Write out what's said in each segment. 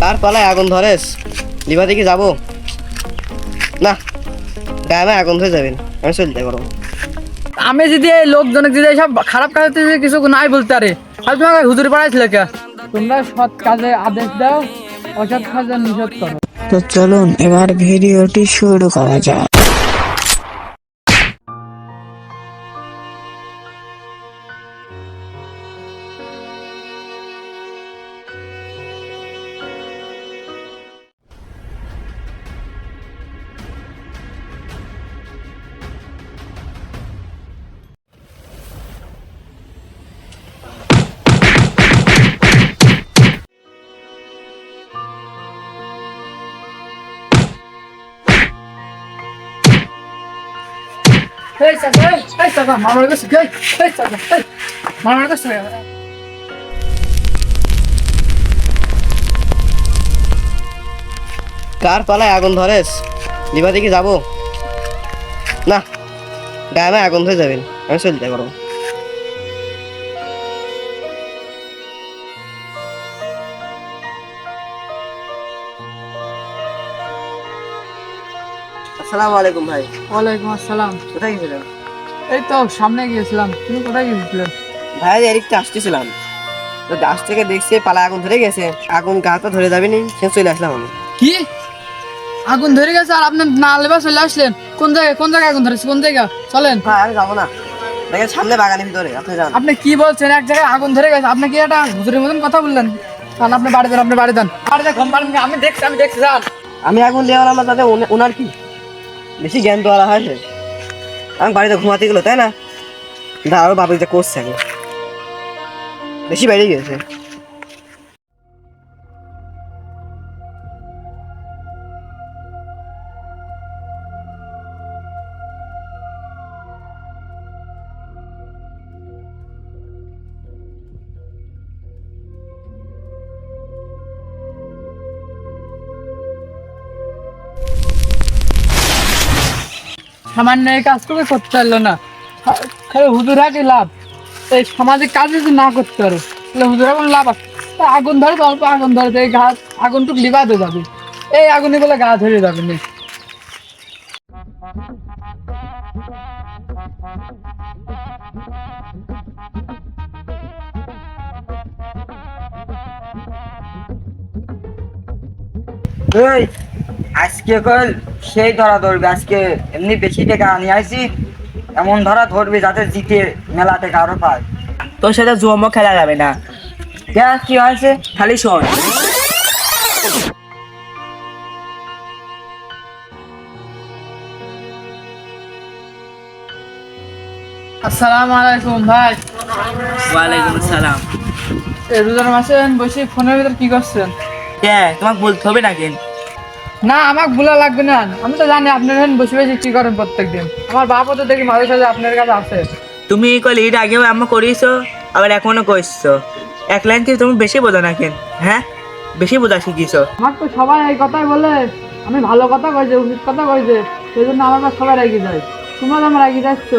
কার পালায় আগুন ধরেস দিবা দেখি যাব? না গায়ে আগুন ধরে যাবেন আমি চলতে পারব। আমি যদি এই লোকজনকে যদি সব খারাপ কাজ কিছু নাই বলতে পারে। আর তোমাকে হুজুর পাড়াইছিল কে? তোমরা সৎ কাজে আদেশ দাও অসৎ কাজে নিষেধ করো। তো চলুন এবার ভিডিওটি শুরু করা যাক। কার পালায় আগুন ধরেস লিভা দেখি যাব? না, গায়ে আগুন ধরে যাবেন আমি চলতে পারব আসসালামু আলাইকুম ভাই। ওয়ালাইকুম আসসালাম। কোথায় গেছিলেন? এই তো সামনে গিয়েছিলাম। তুমি কোথায় গিয়েছিলে? ভাই এদিকটা আসতেছিলাম। তো গাছ থেকে দেখছি পালা আগুন ধরে গেছে। আগুন গাটা ধরে যাবে নি সে চলে আসলাম আমি। কি? আগুন ধরে গেছে আর আপনার না লেবা চলে আসলেন? কোন জায়গায় কোন জায়গায় আগুন ধরেছে? কোন জায়গা? চলেন। হ্যাঁ আমি যাব না। দেখেন সামনে বাগানের ভিতরে আপনি যান। আপনি কি বলছেন? এক জায়গায় আগুন ধরে গেছে। আপনি কি একটা হুজুরের মতন কথা বললেন? তাহলে আপনি বাড়ি দেন আপনি বাড়ি দেন বাড়ি দেন আমি দেখছি আমি দেখছি যান। আমি আগুন দিয়ে না তাতে ওনা- ওনার কি? বেশি জ্ঞান দেওয়া হয়েছে আমি বাড়িতে ঘুমাতে গেলো, তাই না? দাঁড়াও বাবু এটা করছে বেশি বাইরে গেছে সামান্য এই কাজ করে করতে পারল না। খালি হুজুর হাতে লাভ। এই সামাজিক কাজ যদি না করতে পারো, তাহলে হুজুর কোনো লাভ আছে? আগুন ধরে অল্প আগুন ধরে এই ঘাস আগুনটুক লিবাতে যাবে। এই আগুনে বলে গা ধরে যাবে না। এই আজকে কল সেই ধরা ধরবে আজকে এমনি বেশি টাকা নিয়ে আসি এমন ধরা ধরবে যাতে জিতে মেলা টাকা আরও পায়। তোর সাথে জুয়ামো খেলা যাবে না। কে কি হয়েছে খালি শোন। আসসালামু আলাইকুম ভাই। ওয়ালাইকুম আসসালাম। এই রোজার মাসে বসে ফোনের ভিতর কি করছেন? কে তোমাকে বলতে হবে না নাকি না আমাকে ভুলা লাগবে না। আমি তো জানি আপনার এখানে বসে বসে কি করেন প্রত্যেকদিন। আমার বাপও তো দেখি মাঝে সাঝে আপনার কাছে আছে তুমি এই কল এর আগেও আম্মা করিয়েছো আবার এখনও করছ এক লাইন কি তুমি বেশি বোঝো না কেন হ্যাঁ? বেশি বোঝা শিখিয়েছো। আমার তো সবাই এই কথাই বলে। আমি ভালো কথা কইছে উচিত কথা কইছে সেই জন্য আমার কাছে সবাই রাগি যায়। তোমার আমার রাগি যাচ্ছ।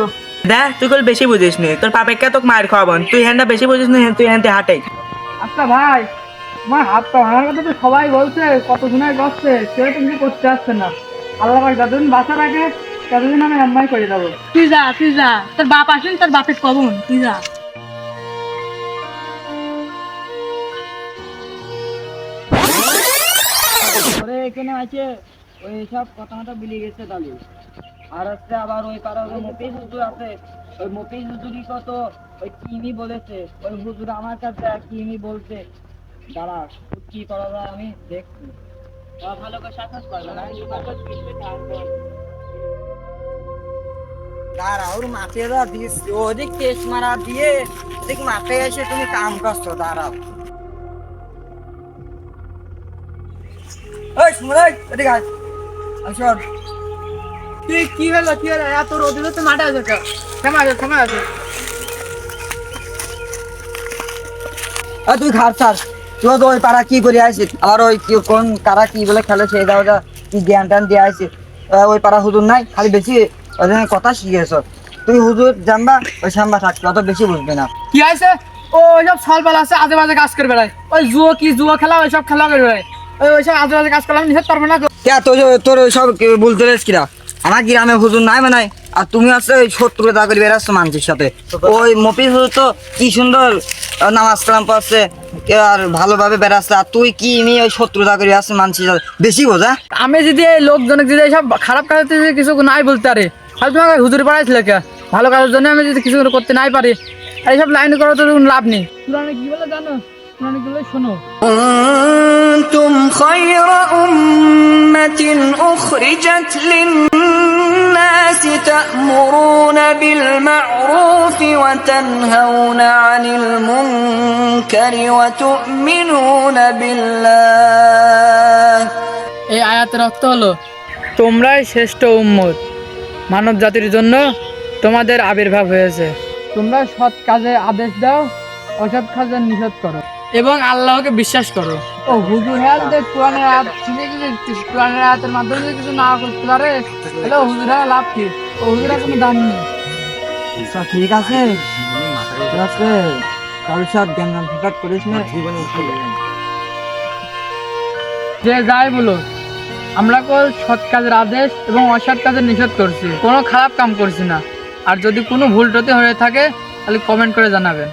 দেখ তুই কল বেশি বুঝিস নি তোর পাপেকে তোকে মায়ের খাওয়াবন তুই হ্যান্ডা বেশি বুঝিস নি তুই হ্যান্ডে হাঁটাই। আচ্ছা ভাই। আমার হাত পা ভাঙার কথা তো সবাই বলছে কত গুণায় করছে কেউ তুমি করতে আসছে না। আল্লাহ ভাই যতদিন বাঁচা রাখে ততদিন আমি এমআই করে দেবো। তুই যা তুই যা তোর বাপ আসেন তোর বাপের কবন তুই যা। ওরে এখানে আছে ওই সব কথা মতো বিলিয়ে গেছে তাহলে। আর হচ্ছে আবার ওই পাড়া ওই মফিজ হুজুর আছে। ওই মফিজ হুজুরই কত ওই কিমি বলেছে। ওই হুজুর আমার কাছে কিমি বলছে। দাঁড়া কি করা যায় আমি দেখছি। কি হলো কি হলো? এত রোদে তো মাঠে আছে কেমন আছে কেমন আছে। তুই খার ছাড়। তুই তো ওই পাড়া কি করে আসিস আর ওই কি কোন কারা কি বলে খেলে সেই দাও কি জ্ঞান টান দিয়ে আসিস ওই পাড়া হুজুর নাই খালি বেশি কথা শিখেছ তুই হুজুর জানবা ওই সাম্বা থাকবে অত বেশি বুঝবে না। কি আছে ও সব সালপাল আছে আজে বাজে কাজ করে বেড়ায় ওই জুয়ো কি জুয়ো খেলা ওই সব খেলা করে বেড়ায় ওই ওইসব আজে বাজে কাজ করলে আমি নিষেধ পারব না। কে তোর তোর সব বলতে রেস কিরা? আমার গ্রামে হুজুর নাই মানে আর তুমি আছে ওই শত্রু দা করে বেড়াচ্ছ মানুষের সাথে ওই মফিজ হুজুর তো কি সুন্দর আহ, নামাজ কালাম পড়ছে এ আর ভালোভাবে বেড়াচ্ছে আর তুই কি নিয়ে ওই শত্রুতা করে আসছে মানুষের সাথে বেশি বোঝা আমি যদি এই লোকজনকে যদি এইসব খারাপ কাজ যদি কিছু নাই বলতে পারি তাহলে তোমাকে হুজুর পাড়াইছিল কে ভালো কাজের জন্য আমি যদি কিছু করতে নাই পারি আর এইসব লাইন করা তো কোনো লাভ নেই পুরানে কি বলে জানো পুরানে গুলো শোনো كنتم خير أمة أخرجت للناس تأمرون بالمعروف وتنهون عن المنكر وتؤمنون بالله এই আয়াতের অর্থ হলো তোমরাই শ্রেষ্ঠ উম্মত মানব জাতির জন্য তোমাদের আবির্ভাব হয়েছে তোমরা সৎ কাজে আদেশ দাও অসৎ কাজে নিষেধ করো এবং আল্লাহকে বিশ্বাস করো। ও হুজুর হ্যাঁ যদি কোরআনের আয়াত শুনে কোরআনের আয়াতের মাধ্যমে যদি কিছু না করতে পারে তাহলে হুজুরা লাভ কি? ও হুজুরা কোনো দাম নেই। আচ্ছা, ঠিক আছে। ঠিক আছে। কারোর সাথে জ্ঞান ফিকাট করিস না যে যাই বলো আমরা কেবল সৎ কাজের আদেশ এবং অসৎ কাজের নিষেধ করছি। কোনো খারাপ কাম করছি না। আর যদি কোনো ভুল টতি হয়ে থাকে তাহলে কমেন্ট করে জানাবেন।